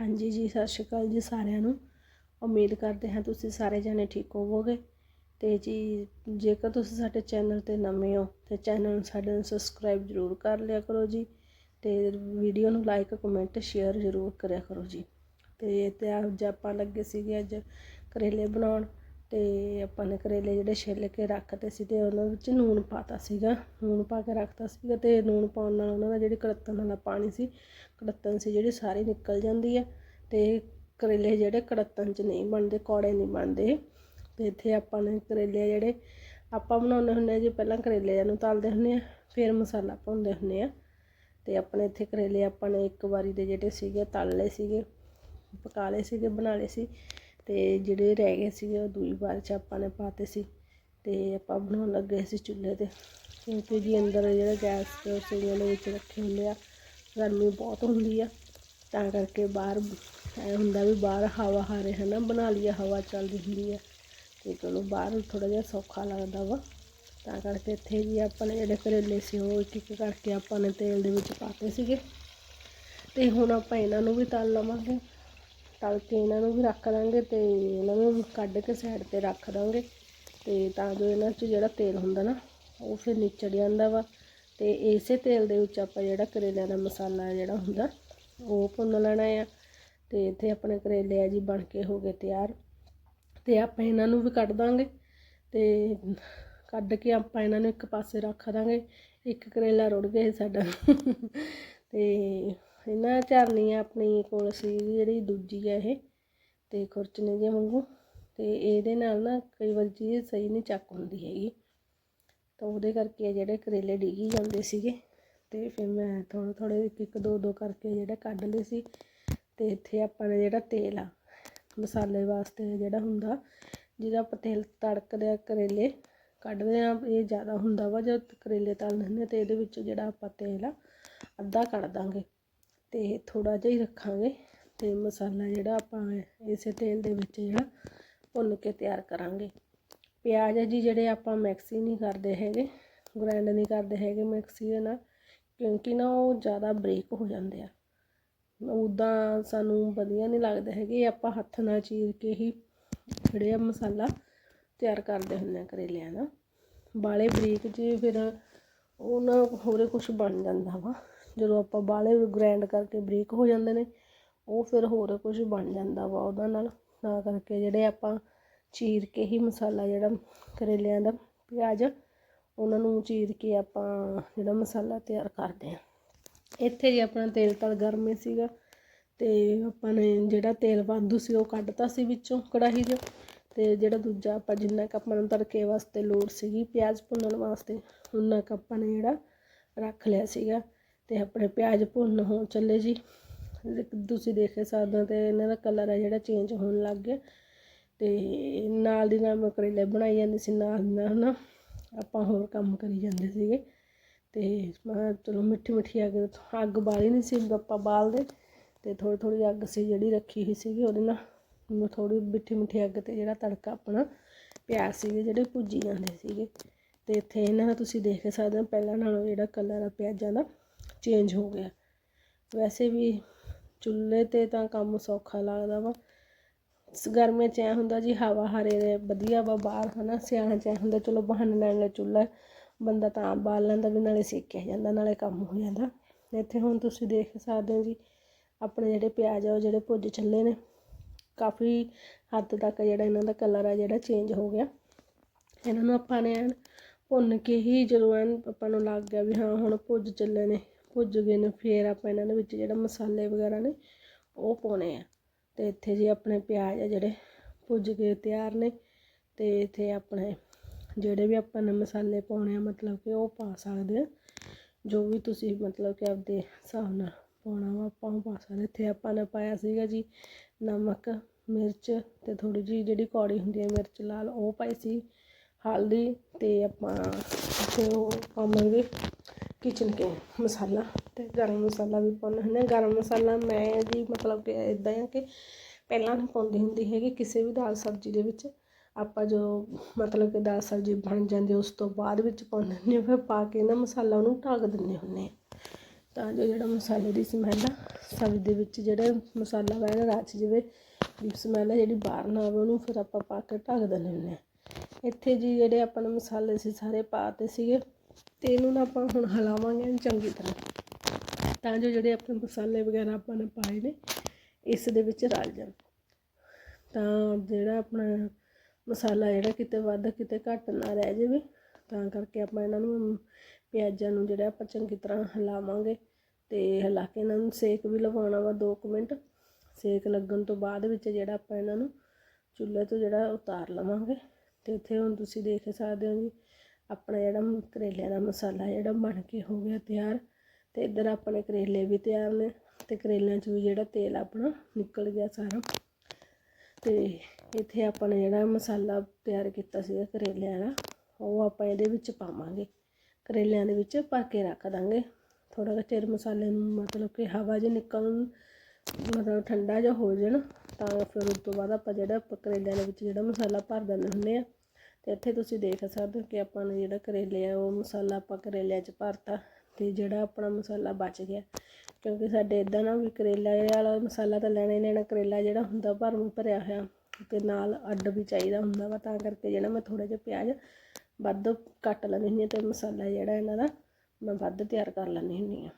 ਹਾਂਜੀ ਜੀ, ਸਤਿ ਸ਼੍ਰੀ ਅਕਾਲ ਜੀ ਸਾਰਿਆਂ ਨੂੰ। ਉਮੀਦ ਕਰਦੇ ਹਾਂ ਤੁਸੀਂ ਸਾਰੇ ਜਣੇ ਠੀਕ ਹੋਵੋਗੇ। ਤੇ ਜੀ, ਜੇਕਰ ਤੁਸੀਂ ਸਾਡੇ ਚੈਨਲ ਤੇ ਨਵੇਂ ਹੋ, ਤੇ ਚੈਨਲ ਨੂੰ ਸਾਡੇ ਨੂੰ ਸਬਸਕ੍ਰਾਈਬ ਜ਼ਰੂਰ ਕਰ ਲਿਆ ਕਰੋ ਜੀ। ਤੇ ਵੀਡੀਓ ਨੂੰ ਲਾਈਕ, ਕਮੈਂਟ, ਸ਼ੇਅਰ ਜ਼ਰੂਰ ਕਰਿਆ ਕਰੋ ਜੀ। ਤੇ ਤੇ ਅੱਜ ਆਪਾਂ ਲੱਗੇ ਸੀਗੇ ਅੱਜ ਕਰੇਲੇ ਬਣਾਉਣ। ਤੇ ਆਪਾਂ ਨੇ ਕਰੇਲੇ ਜਿਹੜੇ ਛਿੱਲ ਕੇ ਰੱਖਤੇ ਸੀ ਤੇ ਉਹਨਾਂ ਵਿੱਚ ਨੂਣ ਪਾਤਾ ਸੀਗਾ। ਨੂਣ ਪਾ ਕੇ ਰੱਖਤਾ ਸੀਗਾ ਤੇ ਨੂਣ ਪਾਉਣ ਨਾਲ ਉਹਨਾਂ ਦਾ ਜਿਹੜੀ ਕੜੱਤਣ ਵਾਲਾ ਪਾਣੀ ਸੀ, ਕੜੱਤਣ ਸੀ ਜਿਹੜੀ ਸਾਰੀ ਨਿਕਲ ਜਾਂਦੀ ਹੈ ਤੇ ਕਰੇਲੇ ਜਿਹੜੇ ਕੜੱਤਣ 'ਚ ਨਹੀਂ ਬਣਦੇ, ਕੌੜੇ ਨਹੀਂ ਬਣਦੇ। ਤੇ ਇੱਥੇ ਆਪਾਂ ਨੇ ਕਰੇਲੇ ਜਿਹੜੇ, ਆਪਾਂ ਬਣਾਉਂਦੇ ਹੁੰਦੇ ਆ ਜੀ, ਪਹਿਲਾਂ ਕਰੇਲਿਆਂ ਨੂੰ ਤਲਦੇ ਹੁੰਦੇ ਆ, ਫਿਰ ਮਸਾਲਾ ਪਾਉਂਦੇ ਹੁੰਦੇ ਆ। ਤੇ ਆਪਣੇ ਇੱਥੇ ਕਰੇਲੇ ਆਪਾਂ ਨੇ ਇੱਕ ਵਾਰੀ ਦੇ ਜਿਹੜੇ ਸੀਗੇ, ਤਲ ਲਏ ਸੀਗੇ, ਪਕਾ ਲਏ ਸੀਗੇ, ਬਣਾ ਲਏ ਸੀ। ਅਤੇ ਜਿਹੜੇ ਰਹਿ ਗਏ ਸੀਗੇ ਉਹ ਦੂਈ ਵਾਰ 'ਚ ਆਪਾਂ ਨੇ ਪਾਤੇ ਸੀ ਅਤੇ ਆਪਾਂ ਬਣਾਉਣ ਲੱਗੇ ਸੀ ਚੁੱਲ੍ਹੇ ਤੇ। ਕਿਉਂਕਿ ਜੀ ਅੰਦਰ ਜਿਹੜਾ ਗੈਸ ਰਸੋਈਆਂ ਦੇ ਵਿੱਚ ਰੱਖੇ ਹੁੰਦੇ ਆ, ਗਰਮੀ ਬਹੁਤ ਹੁੰਦੀ ਆ, ਤਾਂ ਕਰਕੇ ਬਾਹਰ ਐ ਹੁੰਦਾ ਵੀ ਬਾਹਰ ਹਵਾ ਹਾਰੇ ਹੈ ਨਾ ਬਣਾ ਲਈਏ ਹਵਾ ਚੱਲਦੀ ਹੁੰਦੀ ਆ। ਅਤੇ ਚਲੋ ਬਾਹਰ ਥੋੜ੍ਹਾ ਜਿਹਾ ਸੌਖਾ ਲੱਗਦਾ ਵਾ, ਤਾਂ ਕਰਕੇ ਇੱਥੇ ਜੀ ਆਪਾਂ ਨੇ ਜਿਹੜੇ ਕਰੇਲੇ ਸੀ ਉਹ ਇੱਕ ਇੱਕ ਕਰਕੇ ਆਪਾਂ ਨੇ ਤੇਲ ਦੇ ਵਿੱਚ ਪਾਤੇ ਸੀਗੇ। ਅਤੇ ਹੁਣ ਆਪਾਂ ਇਹਨਾਂ ਨੂੰ ਵੀ ਤਲ ਲਵਾਂਗੇ। ਤਲ ਕੇ ਇਹਨਾਂ ਨੂੰ ਵੀ ਰੱਖ ਦਾਂਗੇ ਤੇ ਇਹਨਾਂ ਨੂੰ ਕੱਢ ਕੇ ਸਾਈਡ ਤੇ ਰੱਖ ਦਾਂਗੇ। ਤੇ ਤਾਂ ਜੋ ਇਹਨਾਂ 'ਚ ਜਿਹੜਾ ਤੇਲ ਹੁੰਦਾ ਨਾ, ਉਹ ਫਿਰ ਨਿਚੜ ਜਾਂਦਾ ਵਾ। ਤੇ ਇਸੇ ਤੇਲ ਦੇ ਵਿੱਚ ਆਪਾਂ ਜਿਹੜਾ ਕਰੇਲਿਆਂ ਦਾ ਮਸਾਲਾ ਜਿਹੜਾ ਹੁੰਦਾ, ਉਹ ਭੁੰਨ ਲੈਣਾ ਆ। ਤੇ ਇੱਥੇ ਆਪਣੇ ਕਰੇਲੇ ਆ ਜੀ ਬਣ ਕੇ ਹੋ ਗਏ ਤਿਆਰ। ਤੇ ਆਪਾਂ ਇਹਨਾਂ ਨੂੰ ਵੀ ਕੱਢ ਦਾਂਗੇ। ਤੇ ਕੱਢ ਕੇ ਆਪਾਂ ਇਹਨਾਂ ਨੂੰ ਇੱਕ ਪਾਸੇ ਰੱਖ ਦਾਂਗੇ। ਇੱਕ ਕਰੇਲਾ ਰੁੜ ਗਿਆ ਸਾਡਾ। ਤੇ ਇਹਨਾਂ ਝਰਨੀ ਆਪਣੀ ਕੋਲ ਸੀ ਜਿਹੜੀ ਦੂਜੀ ਆ ਇਹ, ਤੇ ਖੁਰਚਣੇ ਜੇ ਵਾਂਗੂ, ਤੇ ਇਹਦੇ ਨਾਲ ਨਾ ਕਈ ਵਾਰ ਚੀਜ਼ ਸਹੀ ਨਹੀਂ ਚੱਕ ਹੁੰਦੀ ਹੈਗੀ। ਤਾਂ ਉਹਦੇ ਕਰਕੇ ਜਿਹੜੇ ਕਰੇਲੇ ਡਿੱਗੀ ਜਾਂਦੇ ਸੀਗੇ, ਤੇ ਫਿਰ ਮੈਂ ਥੋੜ੍ਹੇ ਥੋੜ੍ਹੇ ਇੱਕ ਇੱਕ, ਦੋ ਦੋ ਕਰਕੇ ਜਿਹੜੇ ਕੱਢ ਲਏ ਸੀ, ਤੇ ਇੱਥੇ ਆਪਾਂ ਨੇ ਜਿਹੜਾ ਤੇਲ ਆ, ਮਸਾਲੇ ਵਾਸਤੇ ਜਿਹੜਾ ਹੁੰਦਾ, ਜਿਹਦਾ ਆਪਾਂ ਤੇਲ ਤੜਕਦੇ ਆ ਕਰੇਲੇ, ਕੱਢਦੇ ਆ, ਇਹ ਜ਼ਿਆਦਾ ਹੁੰਦਾ ਵਾ ਜਦ ਕਰੇਲੇ ਤਲਦੇ ਹੁੰਦੇ ਤੇ ਇਹਦੇ ਵਿੱਚ ਜਿਹੜਾ ਆਪਾਂ ਤੇਲ ਆ, ਅੱਧਾ ਕੱਢ ਦਾਂਗੇ। ਅਤੇ ਥੋੜ੍ਹਾ ਜਿਹਾ ਹੀ ਰੱਖਾਂਗੇ ਅਤੇ ਮਸਾਲਾ ਜਿਹੜਾ ਆਪਾਂ ਇਸੇ ਤੇਲ ਦੇ ਵਿੱਚ ਜਿਹੜਾ ਭੁੰਨ ਕੇ ਤਿਆਰ ਕਰਾਂਗੇ। ਪਿਆਜ਼ ਹੈ ਜੀ ਜਿਹੜੇ ਆਪਾਂ ਮਿਕਸੀ ਨਹੀਂ ਕਰਦੇ ਹੈਗੇ ਗ੍ਰਾਈਂਡ ਨਹੀਂ ਕਰਦੇ ਹੈਗੇ ਮਿਕਸੀ ਦੇ ਨਾਲ, ਕਿਉਂਕਿ ਨਾ ਉਹ ਜ਼ਿਆਦਾ ਬਰੀਕ ਹੋ ਜਾਂਦੇ ਆ। ਉੱਦਾਂ ਸਾਨੂੰ ਵਧੀਆ ਨਹੀਂ ਲੱਗਦੇ ਹੈਗੇ ਆਪਾਂ ਹੱਥ ਨਾਲ ਚੀਰ ਕੇ ਹੀ ਜਿਹੜੇ ਆ ਮਸਾਲਾ ਤਿਆਰ ਕਰਦੇ ਹੁੰਦੇ ਆ ਕਰੇਲਿਆਂ ਦਾ ਬਾਲੇ ਬਰੀਕ ਜੇ ਫਿਰ ਉਹ ਨਾ ਹੋਰੇ ਕੁਝ ਬਣ ਜਾਂਦਾ ਵਾ। ਜਦੋਂ ਆਪਾਂ ਬਾਹਲੇ ਗ੍ਰੈਂਡ ਕਰਕੇ ਬਰੀਕ ਹੋ ਜਾਂਦੇ ਨੇ, ਉਹ ਫਿਰ ਹੋਰ ਕੁਝ ਬਣ ਜਾਂਦਾ ਵਾ ਉਹਦਾ ਨਾਲ। ਤਾਂ ਕਰਕੇ ਜਿਹੜੇ ਆਪਾਂ ਚੀਰ ਕੇ ਹੀ ਮਸਾਲਾ ਜਿਹੜਾ ਕਰੇਲਿਆਂ ਦਾ ਪਿਆਜ਼, ਉਹਨਾਂ ਨੂੰ ਚੀਰ ਕੇ ਆਪਾਂ ਜਿਹੜਾ ਮਸਾਲਾ ਤਿਆਰ ਕਰਦੇ ਆ ਇੱਥੇ ਜੇ ਆਪਣਾ ਤੇਲ ਤਲ ਗਰਮ ਹੀ ਸੀਗਾ ਤੇ ਆਪਾਂ ਨੇ ਜਿਹੜਾ ਤੇਲ ਵਾਧੂ ਸੀ ਉਹ ਕੱਢਤਾ ਸੀ ਵਿੱਚੋਂ ਕੜਾਹੀ 'ਚ। ਤੇ ਜਿਹੜਾ ਦੂਜਾ ਆਪਾਂ ਜਿੰਨਾ ਕੁ ਆਪਾਂ ਨੂੰ ਤੜਕੇ ਵਾਸਤੇ ਲੋੜ ਸੀਗੀ ਪਿਆਜ਼ ਭੁੰਨਣ ਵਾਸਤੇ ਉਹਨਾਂ ਕੁ ਆਪਾਂ ਨੇ ਜਿਹੜਾ ਰੱਖ ਲਿਆ ਸੀਗਾ। ਤੇ ਆਪਣੇ ਪਿਆਜ਼ ਭੁੰਨ ਹੋ ਚੱਲੇ ਜੀ। ਤੁਸੀਂ ਦੇਖ ਸਕਦੇ ਹੋ ਤੇ ਇਹਨਾਂ ਦਾ ਕਲਰ ਆ ਜਿਹੜਾ ਚੇਂਜ ਹੋਣ ਲੱਗ ਗਿਆ। ਤੇ ਨਾਲ ਦੀ ਨਾਲ ਮੈਂ ਕਰੇਲੇ ਬਣਾਈ ਜਾਂਦੀ ਸੀ, ਨਾਲ ਦੀ ਨਾਲ ਨਾ ਆਪਾਂ ਹੋਰ ਕੰਮ ਕਰੀ ਜਾਂਦੇ ਸੀਗੇ। ਤੇ ਮੈਂ ਚਲੋ ਮਿੱਠੀ ਮਿੱਠੀ ਅੱਗ ਅੱਗ ਬਾਲੀ ਨਹੀਂ ਸੀ ਆਪਾਂ ਬਾਲਦੇ। ਤੇ ਥੋੜੀ ਥੋੜੀ ਅੱਗ ਸੀ ਜਿਹੜੀ ਰੱਖੀ ਹੋਈ ਸੀਗੀ, ਉਹਦੇ ਨਾਲ ਮੈਂ ਥੋੜੀ ਮਿੱਠੀ ਮਿੱਠੀ ਅੱਗ ਤੇ ਜਿਹੜਾ ਤੜਕਾ ਆਪਣਾ ਪਿਆਜ਼ ਸੀਗੇ, ਜਿਹੜੇ ਭੁੱਜੀ ਜਾਂਦੇ ਸੀਗੇ। ਤੇ ਇੱਥੇ ਇਹਨਾਂ ਦਾ ਤੁਸੀਂ ਦੇਖ ਸਕਦੇ ਹੋ, ਪਹਿਲਾਂ ਨਾਲੋਂ ਜਿਹੜਾ ਕਲਰ ਆ ਪਿਆਜ਼ਾਂ ਦਾ। ਚੇਂਜ ਹੋ ਗਿਆ। ਵੈਸੇ ਵੀ ਚੁੱਲ੍ਹੇ ਤੇ ਤਾਂ ਕੰਮ ਸੌਖਾ ਲੱਗਦਾ ਵਾ। ਗਰਮੀਆਂ 'ਚ ਐਂ ਹੁੰਦਾ ਜੀ ਹਵਾ ਹਰੇ ਦੇ ਵਧੀਆ ਵਾ ਬਾਹਰ ਹੈ ਨਾ ਸਿਆਣਾ 'ਚ ਐਂ ਹੁੰਦਾ, ਚਲੋ ਬਹਾਨੇ ਨਾਲ ਲੈ ਚੁੱਲ੍ਹਾ, ਬੰਦਾ ਤਾਂ ਬਾਲ ਲੈਂਦਾ ਵੀ ਨਾਲੇ ਸੇਕਿਆ ਜਾਂਦਾ, ਨਾਲੇ ਕੰਮ ਹੋ ਜਾਂਦਾ। ਇੱਥੇ ਹੁਣ ਤੁਸੀਂ ਦੇਖ ਸਕਦੇ ਹੋ ਜੀ, ਆਪਣੇ ਜਿਹੜੇ ਪਿਆਜ਼ ਆ, ਉਹ ਜਿਹੜੇ ਭੁੱਜ ਚੱਲੇ ਨੇ, ਕਾਫੀ ਹੱਦ ਤੱਕ ਜਿਹੜਾ ਇਹਨਾਂ ਦਾ ਕਲਰ ਆ, ਜਿਹੜਾ ਚੇਂਜ ਹੋ ਗਿਆ। ਇਹਨਾਂ ਨੂੰ ਆਪਾਂ ਨੇ ਐਨ ਭੁੰਨ ਕੇ ਹੀ ਜਦੋਂ ਐਨ ਆਪਾਂ ਨੂੰ ਲੱਗ ਗਿਆ ਵੀ ਹਾਂ, ਹੁਣ ਭੁੱਜ ਚੱਲੇ ਨੇ ਭੁੱਜ ਗਏ ਨੇ, ਫਿਰ ਆਪਾਂ ਇਹਨਾਂ ਦੇ ਵਿੱਚ ਜਿਹੜਾ ਮਸਾਲੇ ਵਗੈਰਾ ਨੇ, ਉਹ ਪਾਉਣੇ ਆ। ਤੇ ਇੱਥੇ ਜੀ ਆਪਣੇ ਪਿਆਜ਼ ਆ ਜਿਹੜੇ ਭੁੱਜ ਕੇ ਤਿਆਰ ਨੇ, ਤੇ ਇੱਥੇ ਆਪਣੇ ਜਿਹੜੇ ਵੀ ਆਪਾਂ ਨੇ ਮਸਾਲੇ ਪਾਉਣੇ ਆ, ਮਤਲਬ ਕਿ ਉਹ ਪਾ ਸਕਦੇ ਆ। ਜੋ ਵੀ ਤੁਸੀਂ ਮਤਲਬ ਕਿ ਆਪਦੇ ਹਿਸਾਬ ਨਾਲ ਪਾਉਣਾ ਵਾ, ਆਪਾਂ ਉਹ ਪਾ ਸਕਦੇ ਇੱਥੇ ਆਪਾਂ ਨੇ ਪਾਇਆ ਸੀਗਾ ਜੀ ਨਮਕ, ਮਿਰਚ ਤੇ ਥੋੜੀ ਜੀ ਜਿਹੜੀ ਕੌੜੀ ਹੁੰਦੀ ਹੈ ਮਿਰਚ ਲਾਲ, ਉਹ ਪਾਈ ਸੀ। ਹਲਦੀ ਤੇ ਆਪਾਂ ਤੇ ਉਹ ਪਾਵਾਂਗੇ। ਕਿਚਨ ਕੇ ਮਸਾਲਾ ਤੇ ਗਰਮ ਮਸਾਲਾ ਵੀ ਪਾਉਣਾ ਹੈ ਗਰਮ ਮਸਾਲਾ ਮੈਂ ਜੀ ਮਤਲਬ ਕਿ ਇਦਾਂ ਆ ਕਿ ਪਹਿਲਾਂ ਨਹੀਂ ਪਾਉਂਦੀ ਹੁੰਦੀ ਹੈਗੀ ਕਿਸੇ ਵੀ ਦਾਲ ਸਬਜ਼ੀ ਦੇ ਵਿੱਚ। ਆਪਾਂ ਜੋ ਮਤਲਬ ਕਿ ਦਾਲ ਸਬਜ਼ੀ ਬਣ ਜਾਂਦੀ ਉਸ ਤੋਂ ਬਾਅਦ ਵਿੱਚ ਪਾਉਂਦੇ ਹੁੰਦੇ ਫਿਰ ਪਾ ਕੇ ਨਾ ਮਸਾਲਾ ਉਹਨੂੰ ਢੱਕ ਦਿੰਦੇ ਹੁੰਦੇ ਆ ਤਾਂ ਜੋ ਜਿਹੜਾ ਮਸਾਲੇ ਦੀ ਸਮੈਲ ਆ, ਸਬਜ਼ੀ ਦੇ ਵਿੱਚ ਜਿਹੜਾ ਮਸਾਲਾ ਵਾ ਰਚ ਜਾਵੇ, ਵੀ ਸਮੈਲ ਜਿਹੜੀ ਬਾਹਰ ਨਾ ਆਵੇ, ਉਹਨੂੰ ਫਿਰ ਆਪਾਂ ਪਾ ਕੇ ਢੱਕ ਦਿੰਦੇ ਹੁੰਦੇ ਹਾਂ। ਇੱਥੇ ਜੀ ਜਿਹੜੇ ਆਪਾਂ ਨੇ ਮਸਾਲੇ ਸੀ, ਸਾਰੇ ਪਾਤੇ ਸੀਗੇ। ਤੇ ਇਹਨੂੰ ਨਾ ਆਪਾਂ ਹੁਣ ਹਿਲਾਵਾਂਗੇ ਚੰਗੀ ਤਰ੍ਹਾਂ। ਤਾਂ ਜੋ ਜਿਹੜੇ ਆਪਣੇ ਮਸਾਲੇ ਵਗੈਰਾ ਆਪਾਂ ਨੇ ਪਾਏ ਨੇ, ਇਸ ਦੇ ਵਿੱਚ ਰਲ ਜਾਣ। ਤਾਂ ਜਿਹੜਾ ਆਪਣਾ ਮਸਾਲਾ ਜਿਹੜਾ ਕਿਤੇ ਵੱਧ ਕਿਤੇ ਘੱਟ ਨਾ ਰਹਿ ਜਾਵੇ, ਤਾਂ ਕਰਕੇ ਆਪਾਂ ਇਹਨਾਂ ਨੂੰ ਪਿਆਜ਼ਾਂ ਨੂੰ ਜਿਹੜਾ ਆਪਾਂ ਚੰਗੀ ਤਰ੍ਹਾਂ ਹਿਲਾਵਾਂਗੇ ਤੇ ਹਿਲਾ ਕੇ ਇਹਨਾਂ ਨੂੰ ਸੇਕ ਵੀ ਲਵਾਉਣਾ ਵਾ 2 ਮਿੰਟ। ਸੇਕ ਲੱਗਣ ਤੋਂ ਬਾਅਦ ਵਿੱਚ ਜਿਹੜਾ ਆਪਾਂ ਇਹਨਾਂ ਨੂੰ ਚੁੱਲ੍ਹੇ ਤੋਂ ਜਿਹੜਾ ਉਤਾਰ ਲਵਾਂਗੇ। ਤੇ ਇੱਥੇ ਹੁਣ ਤੁਸੀਂ ਦੇਖ ਸਕਦੇ ਹੋ ਜੀ ਆਪਣਾ ਜਿਹੜਾ ਕਰੇਲਿਆਂ ਦਾ ਮਸਾਲਾ ਜਿਹੜਾ ਬਣ ਕੇ ਹੋ ਗਿਆ ਤਿਆਰ ਤੇ ਇੱਧਰ ਆਪਣੇ ਕਰੇਲੇ ਵੀ ਤਿਆਰ ਨੇ ਤੇ ਕਰੇਲਿਆਂ 'ਚ ਵੀ ਜਿਹੜਾ ਤੇਲ ਆਪਣਾ ਨਿਕਲ ਗਿਆ ਸਾਰਾ। ਤੇ ਇੱਥੇ ਆਪਾਂ ਨੇ ਜਿਹੜਾ ਮਸਾਲਾ ਤਿਆਰ ਕੀਤਾ ਸੀਗਾ ਕਰੇਲਿਆਂ ਦਾ, ਉਹ ਆਪਾਂ ਇਹਦੇ ਵਿੱਚ ਪਾਵਾਂਗੇ। ਕਰੇਲਿਆਂ ਦੇ ਵਿੱਚ ਪਾ ਕੇ ਰੱਖ ਦਾਂਗੇ। ਥੋੜਾ ਜਿਹਾ ਚਿਰ ਮਸਾਲੇ ਨੂੰ ਮਤਲਬ ਕਿ ਹਵਾ ਜੇ ਨਿਕਲਣ, ਮਤਲਬ ਠੰਡਾ ਜਿਹਾ ਹੋ ਜਾਣ ਤਾਂ ਫਿਰ ਉਸ ਤੋਂ ਬਾਅਦ ਆਪਾਂ ਜਿਹੜਾ ਕਰੇਲਿਆਂ ਦੇ ਵਿੱਚ ਜਿਹੜਾ ਮਸਾਲਾ ਭਰ ਦਿੰਦੇ ਹੁੰਦੇ ਆ ਤੇ ਇੱਥੇ ਤੁਸੀਂ ਦੇਖ ਸਕਦੇ ਹੋ ਕਿ ਆਪਾਂ ਨੇ ਜਿਹੜਾ ਕਰੇਲੇ ਆ, ਉਹ ਮਸਾਲਾ ਆਪਾਂ ਕਰੇਲਿਆਂ 'ਚ ਭਰਤਾ ਤੇ ਜਿਹੜਾ ਆਪਣਾ ਮਸਾਲਾ ਬਚ ਗਿਆ। ਕਿਉਂਕਿ ਸਾਡੇ ਇਦਾਂ ਨਾ ਵੀ ਕਰੇਲਾ ਵਾਲਾ ਮਸਾਲਾ ਤਾਂ ਲੈਣਾ ਹੀ ਲੈਣਾ, ਕਰੇਲਾ ਜਿਹੜਾ ਹੁੰਦਾ ਭਰਮ ਭਰਿਆ ਹੋਇਆ ਤੇ ਨਾਲ ਅੱਡ ਵੀ ਚਾਹੀਦਾ ਹੁੰਦਾ ਵਾ, ਤਾਂ ਕਰਕੇ ਜਿਹੜਾ ਮੈਂ ਥੋੜਾ ਜਿਹਾ ਪਿਆਜ਼ ਵੱਧ ਕੱਟ ਲੈਂਦੀ ਹੁੰਦੀ ਹਾਂ ਤੇ ਮਸਾਲਾ ਜਿਹੜਾ ਇਹਨਾਂ ਦਾ ਮੈਂ ਵੱਧ ਤਿਆਰ ਕਰ ਲੈਂਦੀ ਹੁੰਦੀ ਹਾਂ।